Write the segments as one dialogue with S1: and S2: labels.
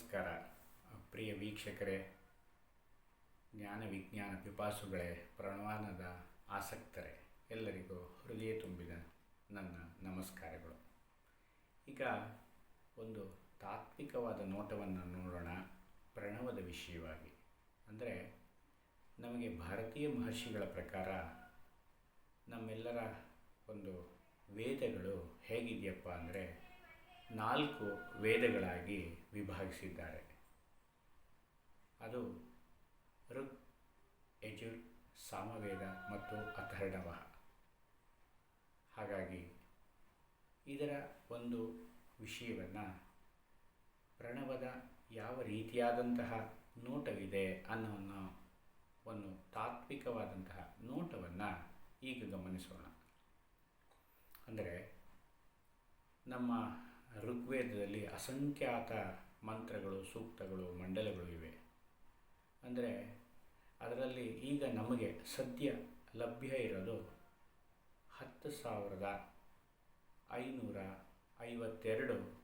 S1: ನಮಸ್ಕಾರ. ಪ್ರಿಯ ವೀಕ್ಷಕರೇ, ಜ್ಞಾನ ವಿಜ್ಞಾನ ಪಿಪಾಸುಗಳೇ, ಪ್ರಣವಾನದ ಆಸಕ್ತರೇ, ಎಲ್ಲರಿಗೂ ಹೃದಯ ತುಂಬಿದ ನನ್ನ ನಮಸ್ಕಾರಗಳು. ಈಗ ಒಂದು ತಾತ್ವಿಕವಾದ ನೋಟವನ್ನು ನೋಡೋಣ, ಪ್ರಣವದ ವಿಷಯವಾಗಿ. ಅಂದರೆ, ನಮಗೆ ಭಾರತೀಯ ಮಹರ್ಷಿಗಳ ಪ್ರಕಾರ ನಮ್ಮೆಲ್ಲರ ಒಂದು ವೇದಗಳು ಹೇಗಿದೆಯಪ್ಪ ಅಂದರೆ ನಾಲ್ಕು ವೇದಗಳಾಗಿ ವಿಭಾಗಿಸಿದ್ದಾರೆ. ಅದು ಋಗ್ ಯಜುರ್, ಸಾಮವೇದ ಮತ್ತು ಅಥರ್ಣವ ಹಾಗಾಗಿ ಇದರ ಒಂದು ವಿಷಯವನ್ನು ಪ್ರಣವದ ಯಾವ ರೀತಿಯಾದಂತಹ ನೋಟವಿದೆ ಅನ್ನೋ ಒಂದು ತಾತ್ವಿಕವಾದಂತಹ ನೋಟವನ್ನು ಈಗ ಗಮನಿಸೋಣ. ಅಂದರೆ ನಮ್ಮ ಋಗ್ವೇದದಲ್ಲಿ ಅಸಂಖ್ಯಾತ ಮಂತ್ರಗಳು, ಸೂಕ್ತಗಳು, ಮಂಡಲಗಳು ಇವೆ. ಅಂದರೆ ಅದರಲ್ಲಿ ಈಗ ನಮಗೆ ಸದ್ಯ ಲಭ್ಯ ಇರೋದು ಹತ್ತು ಸಾವಿರದ ಐನೂರ ಐವತ್ತೆರಡು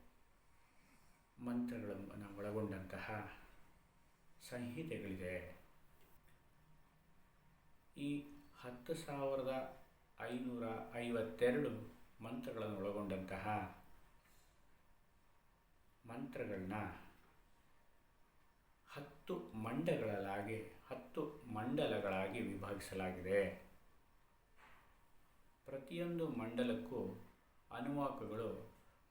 S1: ಮಂತ್ರಗಳನ್ನು ಒಳಗೊಂಡಂತಹ ಸಂಹಿತೆಗಳಿದೆ. ಈ ಹತ್ತು ಸಾವಿರದ ಐನೂರ ಐವತ್ತೆರಡು ಮಂತ್ರಗಳನ್ನು ಒಳಗೊಂಡಂತಹ ಮಂತ್ರಗಳನ್ನ ಹತ್ತು ಮಂಡಗಳಾಗಿ ಹತ್ತು ಮಂಡಲಗಳಾಗಿ ವಿಭಾಗಿಸಲಾಗಿದೆ. ಪ್ರತಿಯೊಂದು ಮಂಡಲಕ್ಕೂ ಅನುವಾಕಗಳು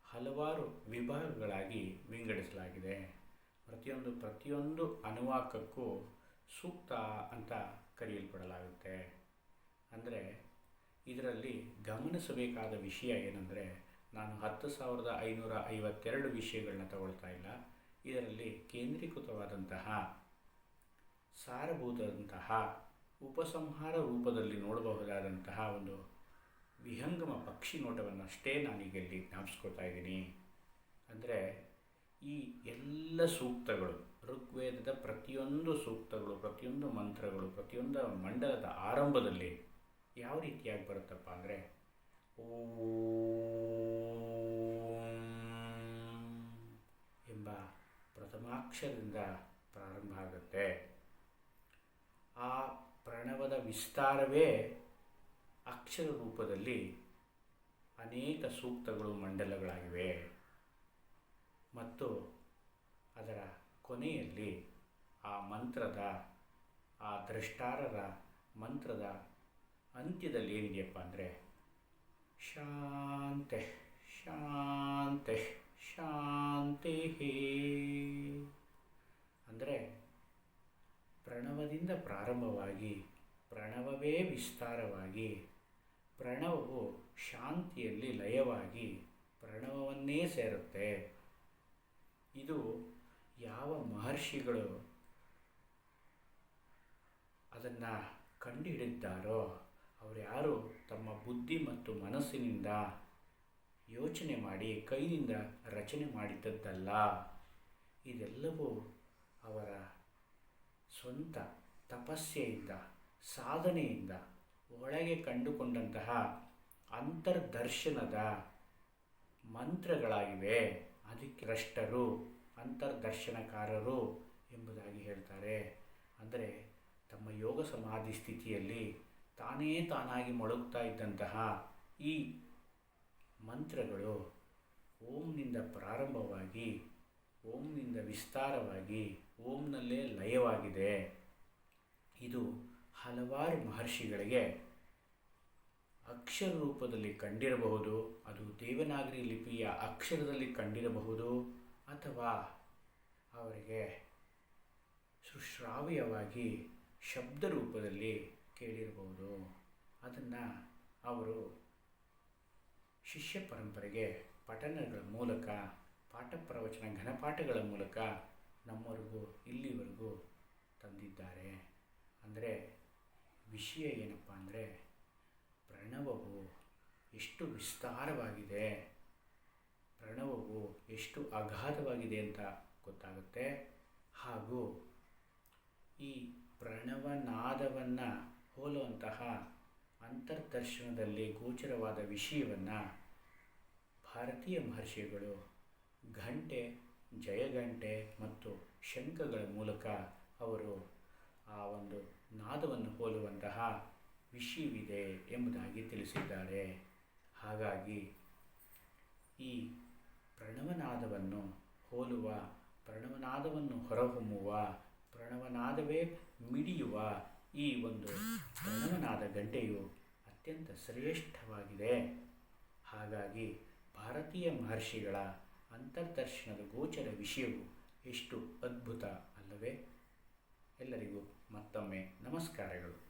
S1: ಹಲವಾರು ವಿಭಾಗಗಳಾಗಿ ವಿಂಗಡಿಸಲಾಗಿದೆ. ಪ್ರತಿಯೊಂದು ಪ್ರತಿಯೊಂದು ಅನುವಾಕಕ್ಕೂ ಸೂಕ್ತ ಅಂತ ಕರೆಯಲ್ಪಡಲಾಗುತ್ತೆ. ಅಂದರೆ ಇದರಲ್ಲಿ ಗಮನಿಸಬೇಕಾದ ವಿಷಯ ಏನಂದರೆ ನಾನು ಹತ್ತು ಸಾವಿರದ ಐನೂರ ಐವತ್ತೆರಡು ವಿಷಯಗಳನ್ನ ತಗೊಳ್ತಾ ಇಲ್ಲ. ಇದರಲ್ಲಿ ಕೇಂದ್ರೀಕೃತವಾದಂತಹ ಸಾರಭೂತದಂತಹ ಉಪಸಂಹಾರ ರೂಪದಲ್ಲಿ ನೋಡಬಹುದಾದಂತಹ ಒಂದು ವಿಹಂಗಮ ಪಕ್ಷಿ ನೋಟವನ್ನಷ್ಟೇ ನಾನೀಗ ಇಲ್ಲಿ ಜ್ಞಾಪಿಸ್ಕೊಳ್ತಾ ಇದ್ದೀನಿ. ಅಂದರೆ ಈ ಎಲ್ಲ ಸೂಕ್ತಗಳು, ಋಗ್ವೇದದ ಪ್ರತಿಯೊಂದು ಸೂಕ್ತಗಳು, ಪ್ರತಿಯೊಂದು ಮಂತ್ರಗಳು, ಪ್ರತಿಯೊಂದು ಮಂಡಲದ ಆರಂಭದಲ್ಲಿ ಯಾವ ರೀತಿಯಾಗಿ ಬರುತ್ತಪ್ಪ ಅಂದರೆ ಓಂ ಎಂಬ ಪ್ರಥಮಾಕ್ಷರದಿಂದ ಪ್ರಾರಂಭ ಆಗುತ್ತೆ. ಆ ಪ್ರಣವದ ವಿಸ್ತಾರವೇ ಅಕ್ಷರ ರೂಪದಲ್ಲಿ ಅನೇಕ ಸೂಕ್ತಗಳು, ಮಂಡಲಗಳಾಗಿವೆ. ಮತ್ತು ಅದರ ಕೊನೆಯಲ್ಲಿ ಆ ಮಂತ್ರದ, ಆ ದ್ರಷ್ಟಾರರ ಮಂತ್ರದ ಅಂತ್ಯದಲ್ಲಿ ಏನಿದೆಯಪ್ಪ ಅಂದರೆ ಶಾಂತೆ ಶಾಂತೆ, ಶಾಂತಿ ಅಂದರೆ ಪ್ರಣವದಿಂದ ಪ್ರಾರಂಭವಾಗಿ ಪ್ರಣವವೇ ವಿಸ್ತಾರವಾಗಿ ಪ್ರಣವವು ಶಾಂತಿಯಲ್ಲಿ ಲಯವಾಗಿ ಪ್ರಣವವನ್ನೇ ಸೇರುತ್ತೆ. ಇದು ಯಾವ ಮಹರ್ಷಿಗಳು ಅದನ್ನು ಕಂಡುಹಿಡಿದ್ದಾರೋ ಅವರು ಯಾರು ತಮ್ಮ ಬುದ್ಧಿ ಮತ್ತು ಮನಸ್ಸಿನಿಂದ ಯೋಚನೆ ಮಾಡಿ ಕೈಯಿಂದ ರಚನೆ ಮಾಡಿದ್ದದ್ದಲ್ಲ. ಇದೆಲ್ಲವೂ ಅವರ ಸ್ವಂತ ತಪಸ್ಸೆಯಿಂದ ಸಾಧನೆಯಿಂದ ಒಳಗೆ ಕಂಡುಕೊಂಡಂತಹ ಅಂತರ್ದರ್ಶನದ ಮಂತ್ರಗಳಾಗಿವೆ. ಅದಕ್ಕೆ ರಷ್ಟರು ಅಂತರ್ದರ್ಶನಕಾರರು ಎಂಬುದಾಗಿ ಹೇಳ್ತಾರೆ. ಅಂದರೆ ತಮ್ಮ ಯೋಗ ಸಮಾಧಿ ಸ್ಥಿತಿಯಲ್ಲಿ ತಾನೇ ತಾನಾಗಿ ಮೊಳಗ್ತಾ ಇದ್ದಂತಹ ಈ ಮಂತ್ರಗಳು ಓಂನಿಂದ ಪ್ರಾರಂಭವಾಗಿ, ಓಂನಿಂದ ವಿಸ್ತಾರವಾಗಿ, ಓಂನಲ್ಲೇ ಲಯವಾಗಿದೆ. ಇದು ಹಲವಾರು ಮಹರ್ಷಿಗಳಿಗೆ ಅಕ್ಷರ ರೂಪದಲ್ಲಿ ಕಂಡಿರಬಹುದು, ಅದು ದೇವನಾಗರಿ ಲಿಪಿಯ ಅಕ್ಷರದಲ್ಲಿ ಕಂಡಿರಬಹುದು, ಅಥವಾ ಅವರಿಗೆ ಸುಶ್ರಾವ್ಯವಾಗಿ ಶಬ್ದ ರೂಪದಲ್ಲಿ ಕೇಳಿರಬಹುದು ಅದನ್ನು ಅವರು ಶಿಷ್ಯ ಪರಂಪರೆಗೆ ಪಠಣಗಳ ಮೂಲಕ, ಪಾಠ ಪ್ರವಚನ ಘನಪಾಠಗಳ ಮೂಲಕ ನಮ್ಮವರೆಗೂ, ಇಲ್ಲಿವರೆಗೂ ತಂದಿದ್ದಾರೆ. ಅಂದರೆ ವಿಷಯ ಏನಪ್ಪ ಅಂದರೆ ಪ್ರಣವವು ಎಷ್ಟು ವಿಸ್ತಾರವಾಗಿದೆ. ಪ್ರಣವವು ಎಷ್ಟು ಅಗಾಧವಾಗಿದೆ ಅಂತ ಗೊತ್ತಾಗುತ್ತೆ. ಹಾಗೂ ಈ ಪ್ರಣವನಾದವನ್ನು ಹೋಲುವಂತಹ ಅಂತರ್ದರ್ಶನದಲ್ಲಿ ಗೋಚರವಾದ ವಿಷಯವನ್ನು ಭಾರತೀಯ ಮಹರ್ಷಿಗಳು ಘಂಟೆ ಜಯಗಂಟೆ ಮತ್ತು ಶಂಖಗಳ ಮೂಲಕ ಅವರು ಆ ಒಂದು ನಾದವನ್ನು ಹೋಲುವಂತಹ ವಿಷಯವಿದೆ ಎಂಬುದಾಗಿ ತಿಳಿಸಿದ್ದಾರೆ. ಹಾಗಾಗಿ ಈ ಪ್ರಣವನಾದವನ್ನು ಹೋಲುವ, ಪ್ರಣವನಾದವನ್ನು ಹೊರಹೊಮ್ಮುವ, ಪ್ರಣವನಾದವೇ ಮಿಡಿಯುವ ಈ ಒಂದು ಪ್ರಣವನಾದ ಗಂಟೆಯು ಅತ್ಯಂತ ಶ್ರೇಷ್ಠವಾಗಿದೆ. ಹಾಗಾಗಿ ಭಾರತೀಯ ಮಹರ್ಷಿಗಳ ಅಂತರ್ದರ್ಶನದ ಗೋಚರ ವಿಷಯವು ಎಷ್ಟು ಅದ್ಭುತ ಅಲ್ಲವೇ? ಎಲ್ಲರಿಗೂ ಮತ್ತೊಮ್ಮೆ ನಮಸ್ಕಾರಗಳು.